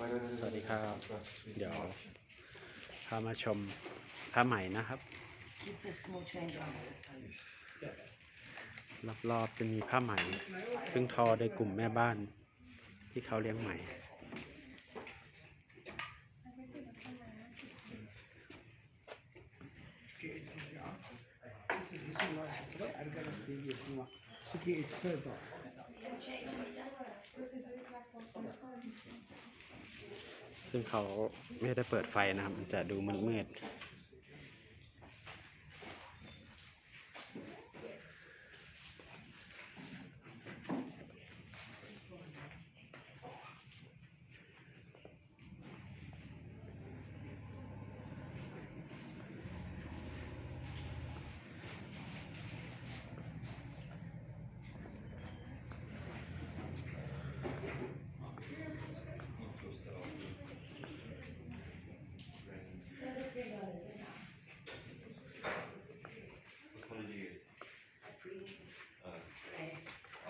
สวัสดีครับ เดี๋ยวพามาชมผ้าไหมนะครับ รอบๆจะมีผ้าไหม ซึ่งทอโดยกลุ่มแม่บ้าน ที่เขาเลี้ยงไหม ซึ่งเขาไม่ได้เปิดไฟนะครับ มันจะดูมืดๆ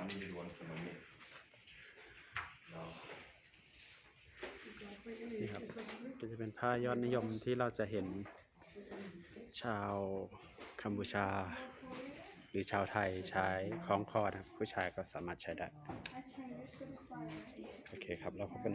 I needed one for my knee. No. นี่ครับก็จะเป็นผ้ายอดนิยมที่เราจะเห็นชาวกัมพูชา หรือชาวไทยใช้คล้องคอนะครับผู้ชายก็สามารถใช้ได้ โอเคครับแล้วพบกัน